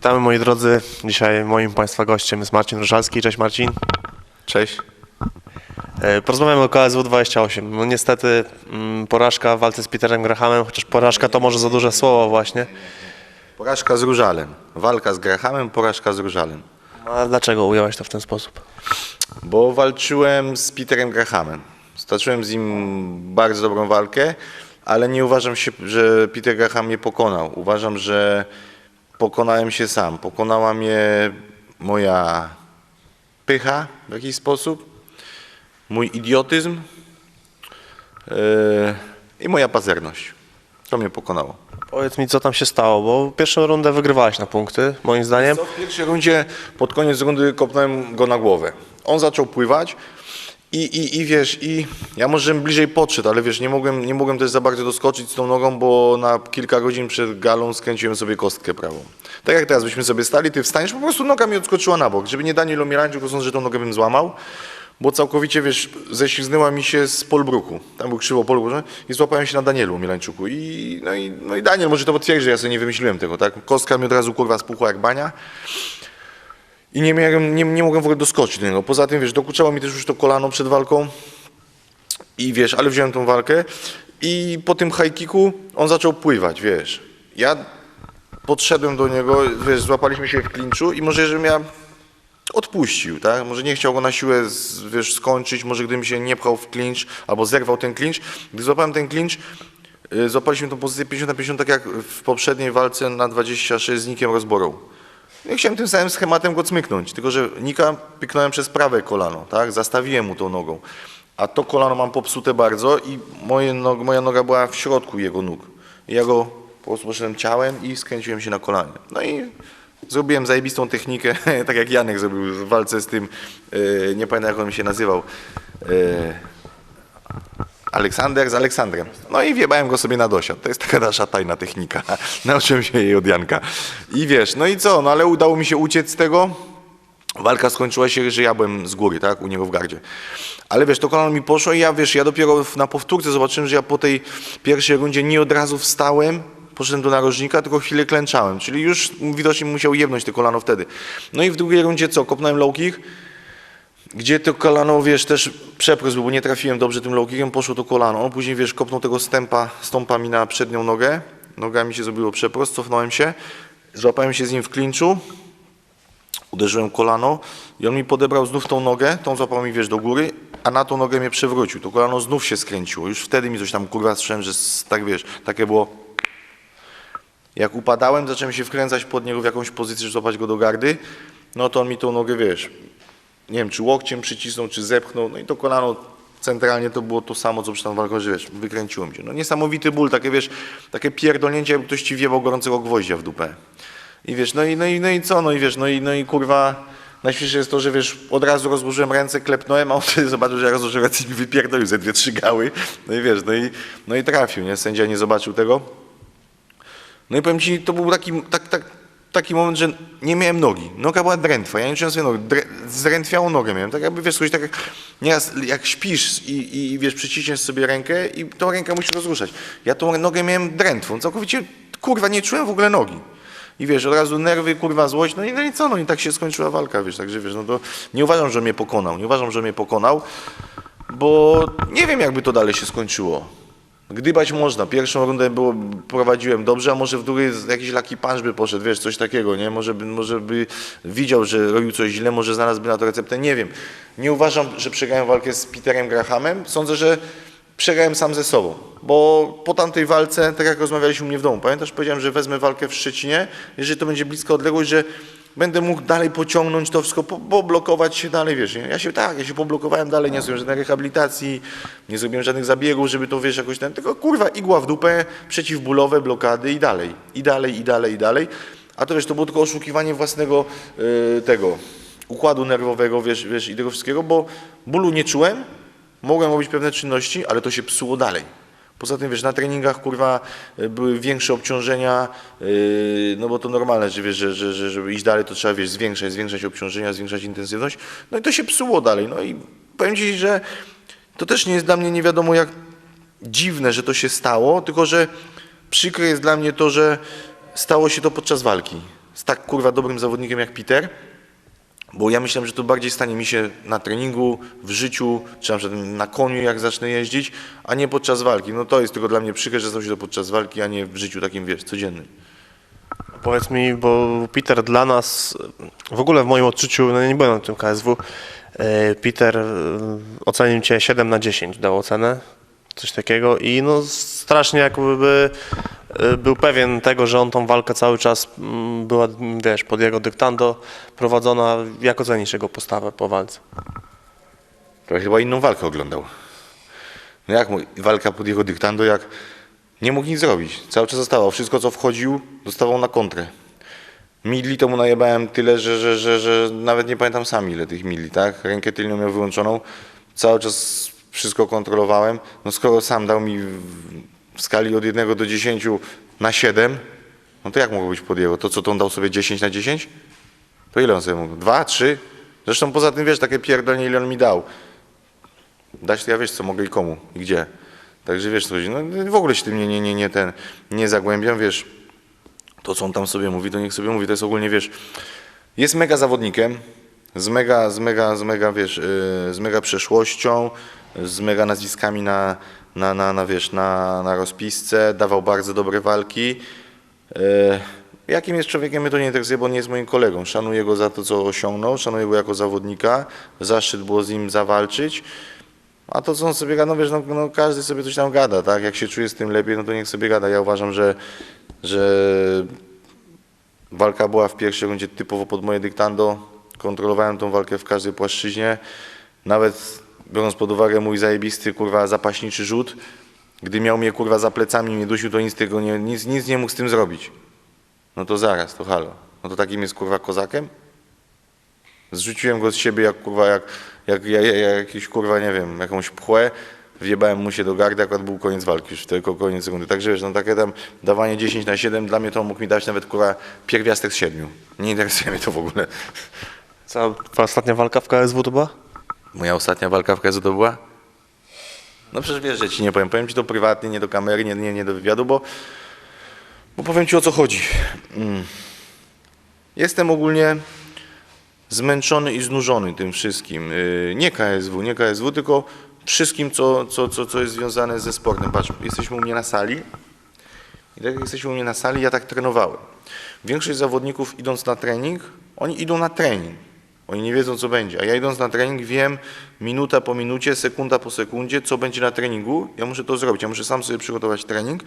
Witamy moi drodzy. Dzisiaj moim Państwa gościem jest Marcin Ryszalski. Cześć Marcin. Cześć. E, Porozmawiamy o KSW 28. No niestety mm, porażka w walce z Peterem Grahamem, chociaż porażka to może za duże słowo właśnie. Porażka z Różalem. Walka z Grahamem, porażka z Różalem. A dlaczego ująłeś to w ten sposób? Bo walczyłem z Peterem Grahamem. Stoczyłem z nim bardzo dobrą walkę, ale nie uważam się, że Peter Graham mnie pokonał. Uważam, że pokonałem się sam. Pokonała mnie moja pycha w jakiś sposób, mój idiotyzm yy, i moja pazerność. To mnie pokonało. Powiedz mi, co tam się stało, bo pierwszą rundę wygrywałeś na punkty, moim zdaniem. Co w pierwszej rundzie, pod koniec rundy kopnąłem go na głowę. On zaczął pływać i, i, i wiesz, i ja może bliżej podszedł, ale wiesz, nie mogłem, nie mogłem też za bardzo doskoczyć z tą nogą, bo na kilka godzin przed galą skręciłem sobie kostkę prawą. Tak jak teraz byśmy sobie stali, ty wstaniesz, po prostu noga mi odskoczyła na bok, żeby nie Daniel Omierańczyk, sądzę, że tą nogę bym złamał, bo całkowicie, wiesz, ześlizgnęła mi się z polbruku. Tam był krzywo polbruk i złapałem się na Danielu Mielańczuku. I, no, i, no i Daniel może to potwierdzi, że ja sobie nie wymyśliłem tego, tak? Kostka mi od razu kurwa spuchła jak bania. I nie, miałem, nie, nie mogłem w ogóle doskoczyć do niego. Poza tym, wiesz, dokuczało mi też już to kolano przed walką. I wiesz, ale wziąłem tą walkę. I po tym high kicku on zaczął pływać, wiesz. Ja podszedłem do niego, wiesz, złapaliśmy się w klinczu i może żebym ja odpuścił, tak? Może nie chciał go na siłę, wiesz, skończyć, może gdybym się nie pchał w klincz albo zerwał ten klincz. Gdy złapałem ten klincz, y, złapaliśmy tą pozycję 50 na 50, tak jak w poprzedniej walce na 26 z Nikiem Rozborą. Ja chciałem tym samym schematem go cmyknąć, tylko że Nika pyknąłem przez prawe kolano, tak? Zastawiłem mu tą nogą. A to kolano mam popsute bardzo i nog, moja noga była w środku jego nóg. I ja go po prostu poszedłem ciałem i skręciłem się na kolanie. No i zrobiłem zajebistą technikę, tak jak Janek zrobił w walce z tym, yy, nie pamiętam jak on mi się nazywał, yy, Aleksander z Aleksandrem. No i wjebałem go sobie na dosiad. To jest taka nasza tajna technika. Nauczyłem się jej od Janka. I wiesz, no i co, no ale udało mi się uciec z tego. Walka skończyła się, że ja byłem z góry, tak, u niego w gardzie. Ale wiesz, to kolano mi poszło i ja, wiesz, ja dopiero na powtórce zobaczyłem, że ja po tej pierwszej rundzie nie od razu wstałem, poszedłem do narożnika, tylko chwilę klęczałem, czyli już widocznie musiał jebnąć te kolano wtedy. No i w drugiej rundzie co, kopnąłem low kick, gdzie to kolano, wiesz, też przeprys był, bo nie trafiłem dobrze tym low poszło to kolano. Później, wiesz, kopnął tego stępa, stąpa mi na przednią nogę, noga mi się zrobiło przeprost, cofnąłem się, złapałem się z nim w klinczu, uderzyłem kolano i on mi podebrał znów tą nogę, tą złapał mi, wiesz, do góry, a na tą nogę mnie przewrócił. To kolano znów się skręciło. Już wtedy mi coś tam, kurwa, słyszałem, że tak, wiesz, takie było... Jak upadałem, zacząłem się wkręcać pod niego w jakąś pozycję, żeby złapać go do gardy, no to on mi tą nogę, wiesz, nie wiem, czy łokciem przycisnął, czy zepchnął, no i to kolano centralnie to było to samo, co przy tam walką, że wiesz, wykręciło mi się. No niesamowity ból, takie wiesz, takie pierdolnięcie, jakby ktoś ci wiewał gorącego gwoździa w dupę. I wiesz, no i, no i, no i co, no i wiesz, no i, no i kurwa, najśmieszniejsze jest to, że wiesz, od razu rozłożyłem ręce, klepnąłem, a on wtedy zobaczył, że ja rozłożyłem ręce i wypierdolił ze dwie, trzy gały. No i wiesz, no i, no i trafił, nie? Sędzia nie zobaczył tego. No i powiem ci, to był taki, tak, tak, taki moment, że nie miałem nogi. Noga była drętwa, ja nie czułem sobie nogi. Drę, nogę miałem. Tak jakby, wiesz, coś tak jak, nieraz jak śpisz i, i, i wiesz, przyciśniesz sobie rękę i tą rękę musisz rozruszać. Ja tą nogę miałem drętwą, całkowicie, kurwa, nie czułem w ogóle nogi. I wiesz, od razu nerwy, kurwa, złość, no i, no i co, no i tak się skończyła walka, wiesz, także wiesz, no to nie uważam, że mnie pokonał, nie uważam, że mnie pokonał, bo nie wiem, jakby to dalej się skończyło. Gdybać można. Pierwszą rundę było, prowadziłem dobrze, a może w drugiej jakiś laki punch by poszedł, wiesz, coś takiego, nie? Może by, może by widział, że robił coś źle, może znalazłby na to receptę, nie wiem. Nie uważam, że przegrałem walkę z Peterem Grahamem. Sądzę, że przegrałem sam ze sobą, bo po tamtej walce, tak jak rozmawialiśmy u mnie w domu, pamiętasz, powiedziałem, że wezmę walkę w Szczecinie, jeżeli to będzie bliska odległość, że będę mógł dalej pociągnąć to wszystko, po- poblokować się dalej, wiesz? Ja się tak, ja się poblokowałem dalej, nie zrobiłem żadnej rehabilitacji, nie zrobiłem żadnych zabiegów, żeby to, wiesz, jakoś ten, tylko kurwa, igła w dupę, przeciwbólowe, blokady i dalej, i dalej, i dalej, i dalej. A to wiesz, to było tylko oszukiwanie własnego yy, tego układu nerwowego, wiesz, wiesz, i tego wszystkiego, bo bólu nie czułem, mogłem robić pewne czynności, ale to się psuło dalej. Poza tym, wiesz, na treningach, kurwa, y, były większe obciążenia, yy, no bo to normalne, że wiesz, że, że, że żeby iść dalej, to trzeba, wiesz, zwiększać, zwiększać obciążenia, zwiększać intensywność, no i to się psuło dalej, no i powiem Ci, że to też nie jest dla mnie nie wiadomo jak dziwne, że to się stało, tylko że przykre jest dla mnie to, że stało się to podczas walki. z tak kurwa dobrym zawodnikiem jak Peter, bo ja myślałem, że to bardziej stanie mi się na treningu, w życiu, czy na na koniu, jak zacznę jeździć, a nie podczas walki. No to jest tylko dla mnie przykre, że stał się to podczas walki, a nie w życiu takim, wiesz, codziennym. Powiedz mi, bo Peter dla nas, w ogóle w moim odczuciu, no nie byłem na tym KSW, e, Peter e, ocenił Cię 7 na 10, dał ocenę, coś takiego i no strasznie jakby był pewien tego, że on tą walkę cały czas mm, była, wiesz, pod jego dyktando prowadzona. Jak ocenisz jego postawę po walce? To chyba inną walkę oglądał. No jak walka pod jego dyktando, jak nie mógł nic zrobić. Cały czas zostawał. Wszystko, co wchodził, dostawał na kontrę. Midli to mu najebałem tyle, że, że, że, że nawet nie pamiętam sam ile tych midli, tak? Rękę tylną miał wyłączoną. Cały czas wszystko kontrolowałem. No skoro sam dał mi w, skali od 1 do 10 na 7, no to jak mogło być pod jego? To co, to on dał sobie 10 na 10? To ile on sobie mógł? Dwa, trzy? Zresztą poza tym, wiesz, takie pierdolenie, ile on mi dał. Dać to ja wiesz, co mogę i komu i gdzie. Także wiesz, co chodzi. No w ogóle się tym nie, nie, nie, nie, ten, nie zagłębiam, wiesz. To, co on tam sobie mówi, to niech sobie mówi. To jest ogólnie, wiesz, jest mega zawodnikiem, z mega, z mega, z mega, wiesz, yy, z mega przeszłością, z mega nazwiskami na, na, na, na wiesz, na, na rozpisce, dawał bardzo dobre walki. Yy, Jakim jest człowiekiem, mnie to nie interesuje, bo on nie jest moim kolegą. Szanuję go za to, co osiągnął, szanuję go jako zawodnika. Zaszczyt było z nim zawalczyć. A to, co on sobie gada, no wiesz, no, no każdy sobie coś tam gada, tak? Jak się czuje z tym lepiej, no to niech sobie gada. Ja uważam, że, że walka była w pierwszej rundzie typowo pod moje dyktando. Kontrolowałem tą walkę w każdej płaszczyźnie. Nawet biorąc pod uwagę mój zajebisty, kurwa, zapaśniczy rzut, gdy miał mnie, kurwa, za plecami, mnie dusił, to nic tego nie, nic, nic nie mógł z tym zrobić. No to zaraz, to halo. No to takim jest, kurwa, kozakiem? Zrzuciłem go z siebie jak kurwa, jak, jak, jak, jak jakiś kurwa, nie wiem, jakąś pchłę, wjebałem mu się do gardy, akurat był koniec walki już, tylko koniec rundy. Także wiesz, no takie tam dawanie 10 na 7, dla mnie to mógł mi dać nawet kurwa pierwiastek z 7. Nie interesuje mnie to w ogóle. Twoja ostatnia walka w KSW to była? Moja ostatnia walka w KSU to była? No przecież wiesz, że ci nie powiem. Powiem ci to prywatnie, nie do kamery, nie, nie, nie do wywiadu, bo, bo powiem ci o co chodzi. Mm. Jestem ogólnie zmęczony i znużony tym wszystkim. Yy, Nie KSW, nie KSW, tylko wszystkim, co, co, co, co jest związane ze sportem. Patrz, jesteśmy u mnie na sali i tak jak jesteśmy u mnie na sali, ja tak trenowałem. Większość zawodników idąc na trening, oni idą na trening. Oni nie wiedzą, co będzie. A ja idąc na trening wiem minuta po minucie, sekunda po sekundzie, co będzie na treningu. Ja muszę to zrobić. Ja muszę sam sobie przygotować trening.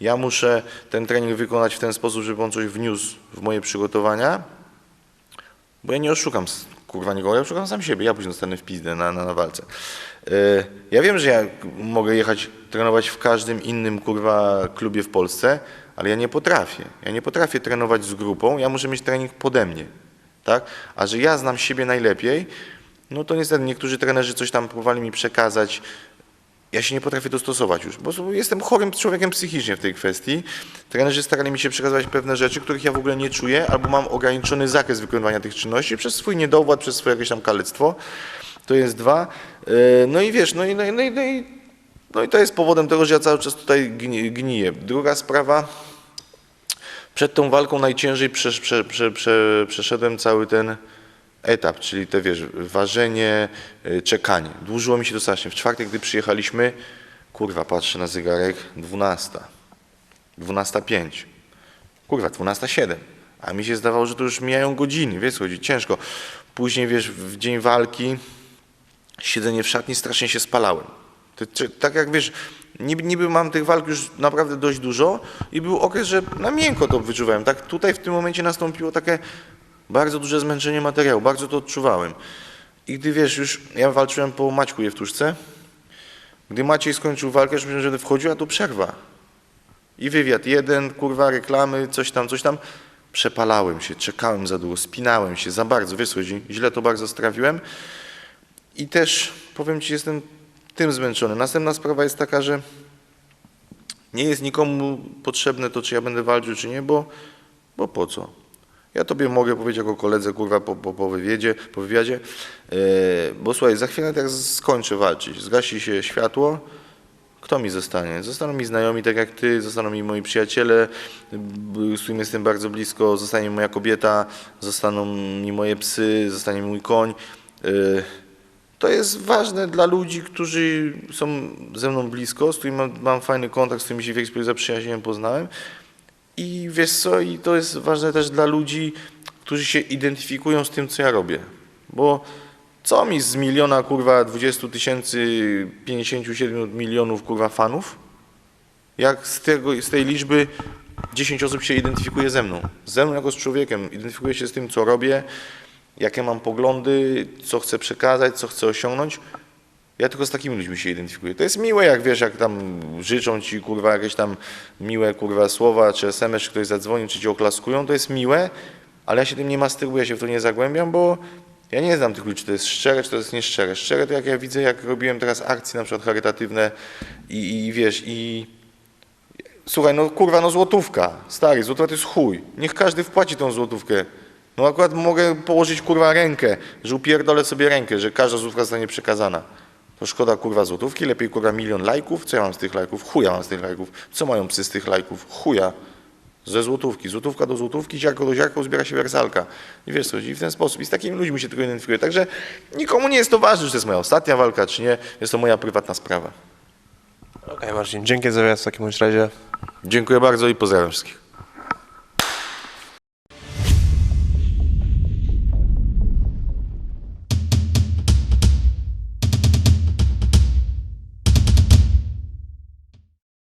Ja muszę ten trening wykonać w ten sposób, żeby on coś wniósł w moje przygotowania. Bo ja nie oszukam kurwa nikogo, ja oszukam sam siebie, ja później dostanę w pizdę na, na, na walce. Yy, ja wiem, że ja mogę jechać trenować w każdym innym kurwa klubie w Polsce, ale ja nie potrafię. Ja nie potrafię trenować z grupą, ja muszę mieć trening pode mnie. Tak? A że ja znam siebie najlepiej, no to niestety niektórzy trenerzy coś tam próbowali mi przekazać, ja się nie potrafię dostosować już, bo jestem chorym człowiekiem psychicznie w tej kwestii. Trenerzy starali mi się przekazywać pewne rzeczy, których ja w ogóle nie czuję, albo mam ograniczony zakres wykonywania tych czynności przez swój niedowład, przez swoje jakieś tam kalectwo. To jest dwa. Yy, No i wiesz, no i, no i, no i, no i, to jest powodem tego, że ja cały czas tutaj gni- gniję. Druga sprawa, przed tą walką najciężej prze, prze, prze, prze, przeszedłem cały ten etap, czyli te wiesz, ważenie, y, czekanie. Dłużyło mi się to strasznie. W czwartek, gdy przyjechaliśmy, kurwa, patrzę na zegarek, 12. 12.05. Kurwa, 12.07. A mi się zdawało, że to już mijają godziny, wiesz, chodzi, ciężko. Później, wiesz, w dzień walki, siedzenie w szatni, strasznie się spalałem. To, tak jak wiesz, niby, niby mam tych walk już naprawdę dość dużo i był okres, że na miękko to wyczuwałem. Tak tutaj w tym momencie nastąpiło takie bardzo duże zmęczenie materiału, bardzo to odczuwałem. I gdy wiesz, już ja walczyłem po Maćku Jewtuszce, gdy Maciej skończył walkę, już myślałem, że wchodził, a tu przerwa. I wywiad jeden, kurwa, reklamy, coś tam, coś tam. Przepalałem się, czekałem za długo, spinałem się za bardzo, wiesz źle to bardzo strawiłem. I też, powiem Ci, jestem tym zmęczony. Następna sprawa jest taka, że nie jest nikomu potrzebne to, czy ja będę walczył, czy nie, bo, bo po co? Ja Tobie mogę powiedzieć jako koledze, kurwa, po, po, po, wywiadzie, po wywiadzie, yy, bo słuchaj, za chwilę jak skończę walczyć, zgasi się światło, Kto mi zostanie? Zostaną mi znajomi, tak jak ty, zostaną mi moi przyjaciele, z którymi jestem bardzo blisko, zostanie moja kobieta, zostaną mi moje psy, zostanie mój koń. Y, To jest ważne dla ludzi, którzy są ze mną blisko, z którymi mam, mam fajny kontakt, z którymi się w sposób zaprzyjaźniłem, poznałem. I wiesz co, i to jest ważne też dla ludzi, którzy się identyfikują z tym, co ja robię. Bo co mi z miliona, kurwa, 20 tysięcy, 57 milionów, kurwa, fanów? Jak z, tego, z tej liczby 10 osób się identyfikuje ze mną. Ze mną jako z człowiekiem. Identyfikuje się z tym, co robię, jakie mam poglądy, co chcę przekazać, co chcę osiągnąć. Ja tylko z takimi ludźmi się identyfikuję. To jest miłe, jak wiesz, jak tam życzą ci, kurwa, jakieś tam miłe, kurwa, słowa, czy SMS, czy ktoś zadzwonił, czy ci oklaskują, to jest miłe, ale ja się tym nie masturbuję, się w to nie zagłębiam, bo ja nie znam tych ludzi, czy to jest szczere, czy to jest nieszczere. Szczere to jak ja widzę, jak robiłem teraz akcje na przykład charytatywne i, i wiesz, i Słuchaj, no kurwa, no złotówka. Stary, złotówka to jest chuj. Niech każdy wpłaci tą złotówkę. No akurat mogę położyć kurwa rękę, że upierdolę sobie rękę, że każda złotówka zostanie przekazana. To szkoda kurwa złotówki, lepiej kurwa milion lajków. Co ja mam z tych lajków? Chuja mam z tych lajków. Co mają psy z tych lajków? Chuja. Ze złotówki. Złotówka do złotówki, ziarko do ziarka zbiera się wersalka. I wiesz co, i w ten sposób. I z takimi ludźmi się tylko identyfikuję. Także nikomu nie jest to ważne, czy to jest moja ostatnia walka, czy nie. Jest to moja prywatna sprawa. Okej Marcin, dzięki za wywiad w takim razie. Dziękuję bardzo i pozdrawiam wszystkich.